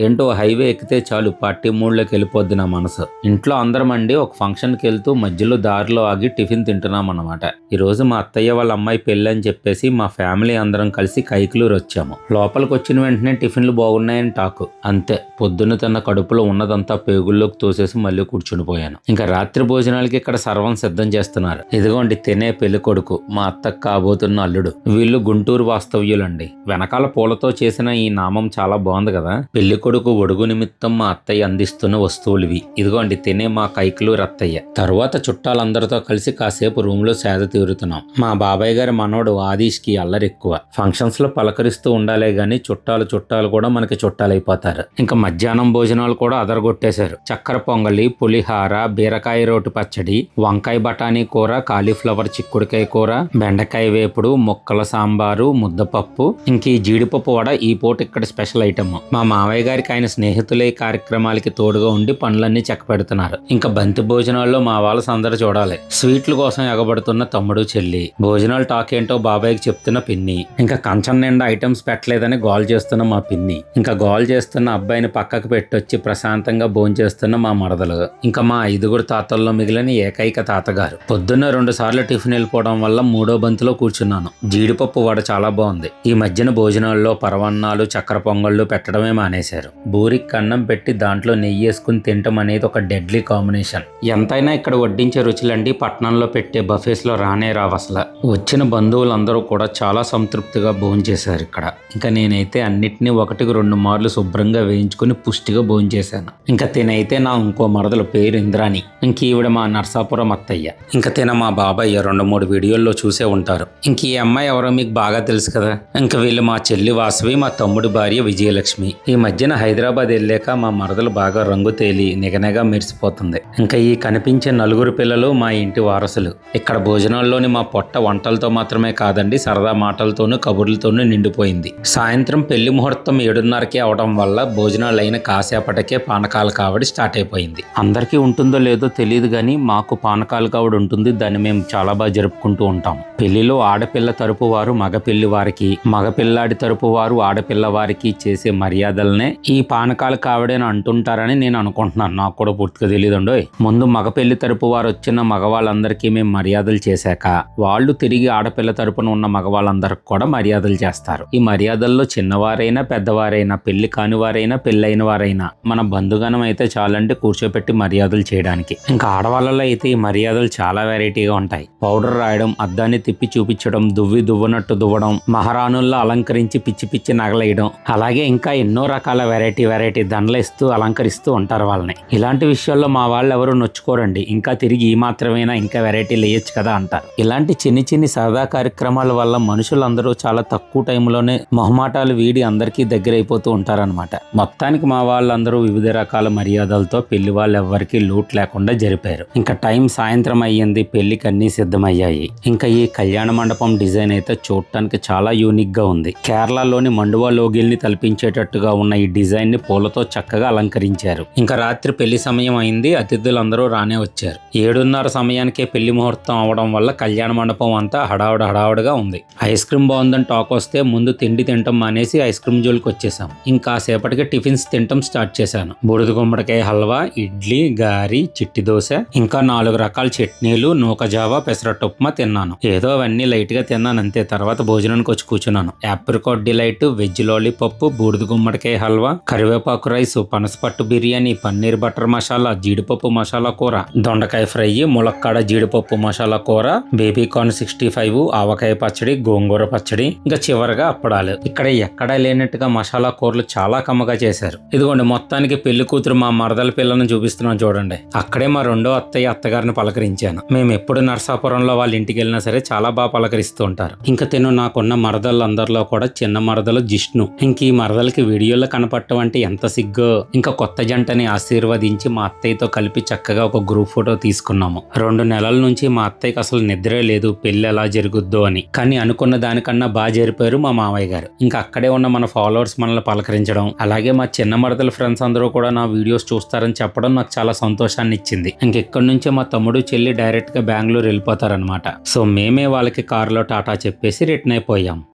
ఏంటో హైవే ఎక్కితే చాలు పార్టీ మూడ్లోకి వెళ్ళిపోద్ది నా మనసు. ఇంట్లో అందరం అండి ఒక ఫంక్షన్కి వెళ్తూ మధ్యలో దారిలో ఆగి టిఫిన్ తింటున్నాం అనమాట రోజు మా అత్తయ్య వాళ్ళ అమ్మాయి పెళ్ళి అని చెప్పేసి మా ఫ్యామిలీ అందరం కలిసి కైకులూరు వచ్చాము. లోపలికి వచ్చిన వెంటనే టిఫిన్లు బాగున్నాయని టాకు. అంతే పొద్దున్న తిన్న కడుపులో ఉన్నదంతా పేగుల్లోకి తోసేసి మళ్ళీ కూర్చుని పోయాను ఇంకా రాత్రి భోజనాలకి ఇక్కడ సర్వం సిద్ధం చేస్తున్నారు. ఇదిగోండి తినే పెళ్ళి కొడుకు మా అత్తకు కాబోతున్న అల్లుడు. వీళ్ళు గుంటూరు వాస్తవ్యులండి. వెనకాల పూలతో చేసిన ఈ నామం చాలా బాగుంది కదా. పెళ్ళి కొడుకు ఒడుగు నిమిత్తం మా అత్తయ్య అందిస్తున్న వస్తువులువి. ఇదిగోండి తినే మా కైకులు రత్తయ్య తరువాత చుట్టాలందరితో కలిసి కాసేపు రూమ్లో సేద తీరుతున్నాం. మా బాబాయ్ గారి మనోడు ఆదీష్కి అల్లరి ఎక్కువ ఫంక్షన్స్లో పలకరిస్తూ ఉండాలే గాని చుట్టాలు చుట్టాలు కూడా మనకి చుట్టాలైపోతారు. ఇంకా మధ్యాహ్నం భోజనాలు కూడా అదరగొట్టేశారు. చక్కెర పొంగలి పులిహార బీరకాయ రోటి పచ్చడి వంకాయ బఠానీ కూర కాలీఫ్లవర్ చిక్కుడుకాయ కూర బెండకాయ వేపుడు ముక్కల సాంబారు ముద్దపప్పు ఇంక ఈ జీడిపప్పు వడ ఈ పూట ఇక్కడ స్పెషల్ ఐటమ్. మా మావయ్య గారికి ఆయన స్నేహితులే ఈ కార్యక్రమాలకి తోడుగా ఉండి పనులన్నీ చెక్క పెడుతున్నారు ఇంకా బంతి భోజనాల్లో మా వాళ్ళ సందడి చూడాలి. స్వీట్ల కోసం ఎగబడుతున్న తమ్ముడు చెల్లి. భోజనాలు టాక్ ఏంటో బాబాయ్కి చెప్తున్న పిన్ని. ఇంకా కంచం నిండా ఐటమ్స్ పెట్టలేదని గోల్ చేస్తున్న మా పిన్ని. ఇంకా గోల్ చేస్తున్న అబ్బాయిని పక్కకు పెట్టొచ్చి ప్రశాంతంగా భోంచేస్తున్న మా మరదలు. ఇంకా మా ఐదుగురు తాతల్లో మిగిలిన ఏకైక తాతగారు. పొద్దున్న రెండు సార్లు టిఫిన్ వెళ్ళిపోవడం వల్ల మూడో బంతిలో కూర్చున్నాను. జీడిపప్పు వడ చాలా బాగుంది. ఈ మధ్యన భోజనాల్లో పరవన్నాలు చక్కెర పొంగళ్ళు పెట్టడమే మానేశారు. బూరికి కన్నం పెట్టి దాంట్లో నెయ్యి వేసుకుని తినటం అనేది ఒక డెడ్లీ కాంబినేషన్ ఎంతైనా ఇక్కడ వడ్డించే రుచులండి. పట్నంలో పెట్టే బఫేస్లో రానే రావు అసలు. వచ్చిన బంధువులందరూ కూడా చాలా సంతృప్తిగా భోంచేశారు ఇక్కడ. ఇంకా నేనైతే అన్నిటినీ ఒకటికి రెండు మార్లు శుభ్రంగా వేయించుకుని పుష్టిగా భోంచేశాను ఇంకా తినైతే నా ఇంకో మరదల పేరు ఇంద్రాణి. ఇంక ఈవిడ మా నర్సాపురం అత్తయ్య. ఇంకా తిన మా బాబాయ్య రెండు మూడు వీడియోల్లో చూసే ఉంటారు. ఇంక ఈ అమ్మాయి ఎవరో మీకు బాగా తెలుసు కదా. ఇంకా వీళ్ళు మా చెల్లి వాసవి మా తమ్ముడి భార్య విజయలక్ష్మి. ఈ మధ్యన హైదరాబాద్ వెళ్ళాక మా మరదలు బాగా రంగు తేలి నిగనగా మెరిసిపోతుంది. ఇంకా ఈ కనిపించే నలుగురు పిల్లలు మా ఇంటి వారసులు. ఇక్కడ భోజనాల్లోని మా పొట్ట వంటలతో మాత్రమే కాదండి సరదా మాటలతోనూ కబుర్లతోనూ నిండిపోయింది. సాయంత్రం పెళ్ళి ముహూర్తం ఏడున్నరకే అవడం వల్ల భోజనాలు అయిన కాసేపటికే పానకాల కావడి స్టార్ట్ అయిపోయింది. అందరికీ ఉంటుందో లేదో తెలియదు కానీ మాకు పానకాల కావడి ఉంటుంది దాన్ని మేము చాలా బాగా జరుపుకుంటూ ఉంటాం. పెళ్ళిలో ఆడపిల్ల తరపు వారు మగ పెళ్ళి వారికి మగ పిల్లాడి తరపు వారు ఆడపిల్ల వారికి చేసే మర్యాదలనే ఈ పానకాల కావడని అంటుంటారని నేను అనుకుంటున్నాను. నాకు కూడా పూర్తిగా తెలియదండో ముందు మగ పెళ్ళి తరపు వారు వచ్చిన మగవాళ్ళందరికీ మేము మర్యాదలు చేశాక వాళ్ళు తిరిగి ఆడపిల్ల తరపున ఉన్న మగవాళ్ళందరికి కూడా మర్యాదలు చేస్తారు. ఈ మర్యాద మర్యాదల్లో చిన్నవారైనా పెద్దవారైనా పెళ్ళి కాని వారైనా పెళ్ళైన వారైనా మన బంధుగణం అయితే చాలంటే కూర్చోపెట్టి మర్యాదలు చేయడానికి. ఇంకా ఆడవాళ్ళలో అయితే ఈ మర్యాదలు చాలా వెరైటీగా ఉంటాయి. పౌడర్ రాయడం అద్దాన్ని తిప్పి చూపించడం దువ్వి దువ్వనట్టు దువ్వడం మహారాణుల్లో అలంకరించి పిచ్చి పిచ్చి నగలేయడం అలాగే ఇంకా ఎన్నో రకాల వెరైటీ వెరైటీ దండలు ఇస్తూ అలంకరిస్తూ ఉంటారు వాళ్ళని. ఇలాంటి విషయాల్లో మా వాళ్ళు ఎవరు నొచ్చుకోరండి. ఇంకా తిరిగి ఈ మాత్రమేనా? ఇంకా వెరైటీలు వేయచ్చు కదా అంటారు. ఇలాంటి చిన్ని చిన్ని సరదా కార్యక్రమాల వల్ల మనుషులందరూ చాలా తక్కువ టైంలోనే మొహమాటాలు వీడి అందరికీ దగ్గర అయిపోతూ ఉంటారనమాట మొత్తానికి మా వాళ్ళందరూ వివిధ రకాల మర్యాదలతో పెళ్ళి వాళ్ళు ఎవ్వరికీ లూట్ లేకుండా జరిపారు. ఇంకా టైం సాయంత్రం అయ్యింది పెళ్ళికి అన్ని సిద్ధమయ్యాయి. ఇంకా ఈ కళ్యాణ మండపం డిజైన్ అయితే చూడటానికి చాలా యూనిక్గా ఉంది. కేరళలోని మండువా లోగిల్ని తలపించేటట్టుగా ఉన్న ఈ డిజైన్ని పూలతో చక్కగా అలంకరించారు. ఇంకా రాత్రి పెళ్ళి సమయం అయింది అతిథులందరూ రానే వచ్చారు. ఏడున్నర సమయానికే పెళ్ళి ముహూర్తం అవడం వల్ల కళ్యాణ మండపం అంతా హడావుడ హడావుడగా ఉంది. ఐస్ క్రీమ్ బాగుందని టాక్ వస్తే ముందు తిండి తినటం మానేసి ఐస్ క్రీమ్ జోలికి వచ్చేసాం. ఇంకా సేపటికి టిఫిన్స్ తినటం స్టార్ట్ చేశాను. బూడిద గుమ్మడికాయ హల్వా ఇడ్లీ గారి చిట్టి దోశ ఇంకా నాలుగు రకాల చట్నీలు నూకజావా పెసరట్టు ఉప్మా తిన్నాను. ఏదో అవన్నీ లైట్గా తిన్నాను అంతే. తర్వాత భోజనానికి వచ్చి కూర్చున్నాను. యాప్రికాట్ డిలైట్ వెజ్ లాలీపప్పు బూడిద గుమ్మడికాయ హల్వా కరివేపాకు రైస్ పనసపట్టు బిర్యానీ పన్నీర్ బటర్ మసాలా జీడిపప్పు మసాలా కూర దొండకాయ ఫ్రై ములక్కాడ జీడిపప్పు మసాలా కూర బేబీ కార్న్ సిక్స్టీ ఫైవ్ ఆవకాయ పచ్చడి గోంగూర పచ్చడి. ఇంకా చివరగా అప్పడాలి. ఇక్కడ ఎక్కడా లేనట్టుగా మసాలా కూరలు చాలా కమ్మగా చేశారు. ఇదిగోండి మొత్తానికి పెళ్ళి కూతురు మా మరదల పిల్లను చూపిస్తున్నాను చూడండి. అక్కడే మా రెండో అత్తయ్య అత్తగారిని పలకరించాను. మేము ఎప్పుడు నర్సాపురంలో వాళ్ళ ఇంటికి వెళ్ళినా సరే చాలా బాగా పలకరిస్తూ ఉంటారు. ఇంకా తిను నాకున్న మరదలందరిలో కూడా చిన్న మరదలు జిష్ణు. ఇంక ఈ మరదలకి వీడియోలో కనపడటం అంటే ఎంత సిగ్గో. ఇంకా కొత్త జంటని ఆశీర్వదించి మా అత్తయ్యతో కలిపి చక్కగా ఒక గ్రూప్ ఫోటో తీసుకున్నాము. రెండు నెలల నుంచి మా అత్తయ్యకి అసలు నిద్రే లేదు పెళ్ళి ఎలా జరుగుద్దో అని. కానీ అనుకున్న దానికన్నా బాగా జరిపారు మా మామయ్య గారు. ఇంకా అక్కడే ఉన్న మన ఫాలోవర్స్ మనల్ని పలకరించడం అలాగే మా చిన్న మరదల ఫ్రెండ్స్ అందరూ కూడా నా వీడియోస్ చూస్తారని చెప్పడం నాకు చాలా సంతోషాన్ని ఇచ్చింది ఇంకెక్కడి నుంచే మా తమ్ముడు చెల్లి డైరెక్ట్గా బెంగళూరు వెళ్ళిపోతారనమాట సో మేమే వాళ్ళకి కారులో టాటా చెప్పేసి రిటర్న్ అయిపోయాం.